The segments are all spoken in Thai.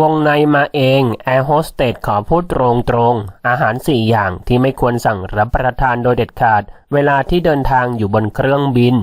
วงในมาเองแอร์โฮสเตสขอพูดตรงๆ อาหาร4อย่างที่ไม่ควรสั่งรับประทานโดยเด็ดขาด เวลาที่เดินทางอยู่บนเครื่องบิน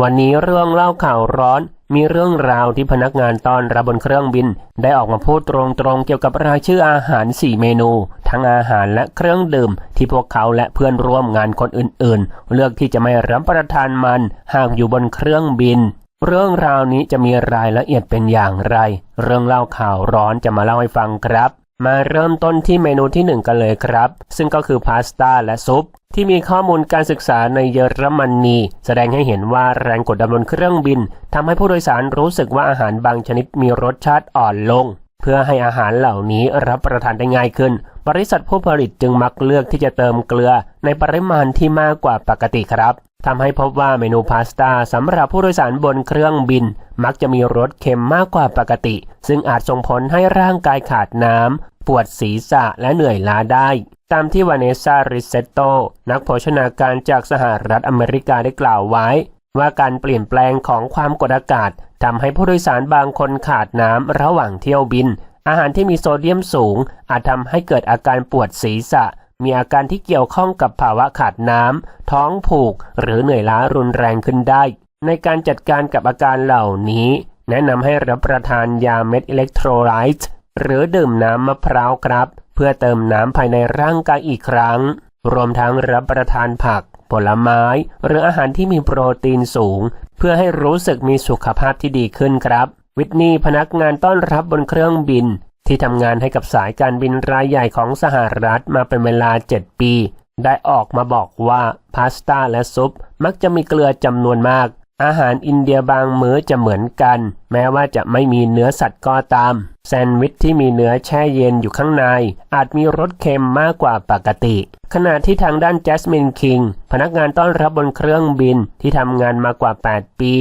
วันนี้เรื่องเล่าข่าวร้อนมีเรื่องราวที่พนักงานต้อนรับบนเครื่องบิน ได้ออกมาพูดตรงๆเกี่ยวกับรายชื่ออาหาร 4 เมนู ทั้งอาหารและเครื่องดื่ม ที่พวกเขาและเพื่อนร่วมงานคนอื่นๆ เลือกที่จะไม่รับประทานมันหากอยู่บนเครื่องบิน เรื่องราวนี้จะมีรายละเอียดเป็นอย่างไร เรื่องเล่าข่าวร้อนจะมาเล่าให้ฟังครับ มาเริ่มต้นที่เมนูที่หนึ่งกันเลยครับ ซึ่งก็คือพาสต้าและซุป ที่มีข้อมูลการศึกษาในเยอรมนีแสดงให้เห็นว่าแรงกดดันบนเครื่องบินทำให้ผู้โดยสารรู้สึกว่าอาหารบางชนิดมีรสชาติอ่อนลง เพื่อให้อาหารเหล่านี้รับประทานได้ง่ายขึ้น บริษัทผู้ผลิตจึงมักเลือกที่จะเติมเกลือในปริมาณที่มากกว่าปกติครับ ทำให้พบว่าเมนูพาสต้าสำหรับผู้โดยสารบนเครื่องบิน มักจะมีรสเค็มมากกว่าปกติ ซึ่งอาจส่งผลให้ร่างกายขาดน้ำ ปวดศีรษะและเหนื่อยล้าได้ ตามที่วาเนซาริเซตโต นักโภชนาการจากสหรัฐอเมริกาได้กล่าวไว้ ว่าการเปลี่ยนแปลงของความกดอากาศทำให้ผู้โดยสารบางคนขาดน้ำระหว่างเที่ยวบิน อาหารที่มีโซเดียมสูง อาจทำให้เกิดอาการปวดศีรษะ มีอาการที่เกี่ยวข้องกับภาวะขาดน้ำ ท้องผูก หรือเหนื่อยล้ารุนแรงขึ้นได้ ในการจัดการกับอาการเหล่านี้ แนะนำให้รับประทานยาเม็ดอิเล็กโทรไลต์หรือดื่มน้ำมะพร้าวครับ เพื่อเติมน้ำภายในร่างกายอีกครั้ง รวมทั้งรับประทานผัก ผลไม้ หรืออาหารที่มีโปรตีนสูง เพื่อให้รู้สึกมีสุขภาพที่ดีขึ้นครับ วิทนีย์พนักงานต้อนรับบนเครื่องบิน ที่ทำงานให้กับสายการบินรายใหญ่ของสหรัฐมาเป็นเวลา 7 ปี ได้ออกมาบอกว่าพาสต้าและซุปมักจะมีเกลือจำนวนมาก อาหารอินเดียบางมื้อจะเหมือนกัน แม้ว่าจะไม่มีเนื้อสัตว์ก็ตาม แซนด์วิชที่มีเนื้อแช่เย็นอยู่ข้างใน อาจมีรสเค็มมากกว่าปกติ ขณะที่ทางด้านแจสมินคิงพนักงานต้อนรับบนเครื่องบินที่ทำงานมากว่า 8 ปี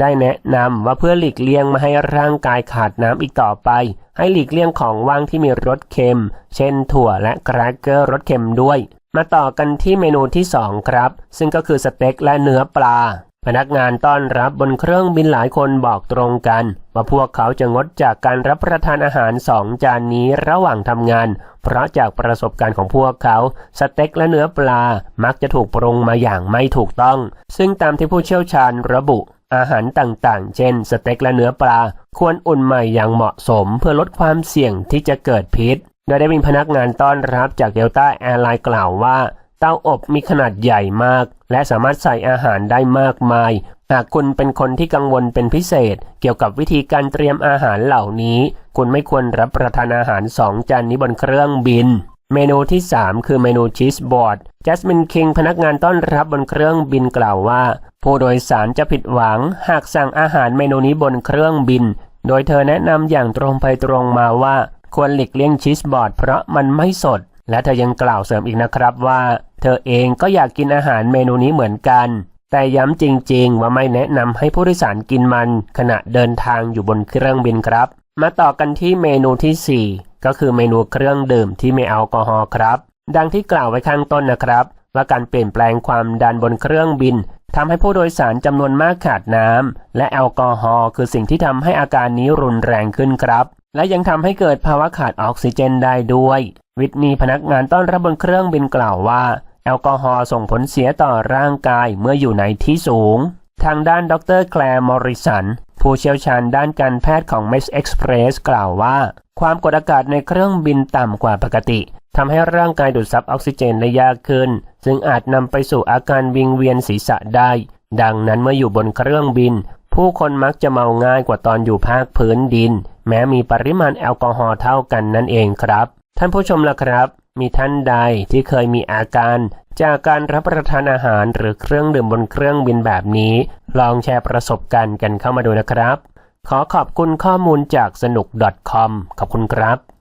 ได้แนะนำว่าเพื่อหลีกเลี่ยงไม่ให้ร่างกายขาดน้ำอีกต่อไป ให้หลีกเลี่ยงของว่างที่มีรสเค็ม เช่นถั่วและแครกเกอร์รสเค็มด้วย มาต่อกันที่เมนูที่ 2 ครับ ซึ่งก็คือสเต็กและเนื้อปลา พนักงานต้อนรับบนเครื่องบินหลายคนบอกตรงกัน ว่าพวกเขาจะงดจากการรับประทานอาหารสองจานนี้ระหว่างทำงาน เพราะจากประสบการณ์ของพวกเขา สเต็กและเนื้อปลามักจะถูกปรุงมาอย่างไม่ถูกต้อง ซึ่งตามที่ผู้เชี่ยวชาญระบุ อาหารต่างๆ เช่น สเต็กและเนื้อปลา ควรอุ่นใหม่อย่างเหมาะสม เพื่อลดความเสี่ยงที่จะเกิดพิษ โดยได้มีพนักงานต้อนรับจากเดลต้าแอร์ไลน์กล่าวว่า เตาอบมีขนาดใหญ่มาก และสามารถใส่อาหารได้มากมาย หากคุณเป็นคนที่กังวลเป็นพิเศษ เกี่ยวกับวิธีการเตรียมอาหารเหล่านี้ คุณไม่ควรรับประทานอาหารสองจานนี้บนเครื่องบิน เมนูที่ 3 คือเมนูชีสบอร์ดแจสมินคิงพนักงานต้อนรับบนเครื่องบินกล่าวว่า ผู้โดยสารจะผิดหวัง หากสั่งอาหารเมนูนี้บนเครื่องบิน โดยเธอแนะนำอย่างตรงไปตรงมาว่า ควรหลีกเลี่ยงชีสบอร์ดเพราะมันไม่สด และเธอยังกล่าวเสริมอีกนะครับว่า เธอเองก็อยากกินอาหารเมนูนี้เหมือนกัน แต่ย้ำจริงๆ ว่าไม่แนะนำให้ผู้โดยสารกินมัน ขณะเดินทางอยู่บนเครื่องบินครับ มาต่อกันที่เมนูที่ 4 ก็คือเมนูเครื่องดื่มที่ไม่แอลกอฮอล์ครับ ดังที่กล่าวไว้ข้างต้นนะครับ ว่าการเปลี่ยนแปลงความดันบนเครื่องบินทำให้ผู้โดยสารจำนวนมากขาดน้ำและแอลกอฮอล์คือสิ่งที่ทำให้อาการนี้รุนแรงขึ้นครับ และยังทำให้เกิดภาวะขาดออกซิเจนได้ด้วย วิทนีพนักงานต้อนรับบนเครื่องบินกล่าวว่า แอลกอฮอล์ส่งผลเสียต่อร่างกายเมื่ออยู่ในที่สูง ทางด้านดรแคลร์มอริสัน ผู้เชี่ยวชาญด้านการแพทย์ของ m e s Express กล่าวว่า ความกดอากาศในเครื่องบินต่ำกว่าปกติทำให้ร่างกายดูดซับออกซิเจนได้ยากขึ้น ซึ่งอาจนำไปสู่อาการวิงเวียนศีรษะได้ ดังนั้นเมื่ออยู่บนเครื่องบิน ผู้คนมักจะเมาง่ายกว่าตอนอยู่ภาคพื้นดิน แม้มีปริมาณแอลกอฮอล์เท่ากันนั่นเองครับ ท่านผู้ชมล่ะครับ มีท่านใดที่เคยมีอาการ จากการรับประทานอาหารหรือเครื่องดื่มบนเครื่องบินแบบนี้ ลองแชร์ประสบการณ์กันเข้ามาดูนะครับ ขอขอบคุณข้อมูลจากสนุก .com ขอบคุณครับ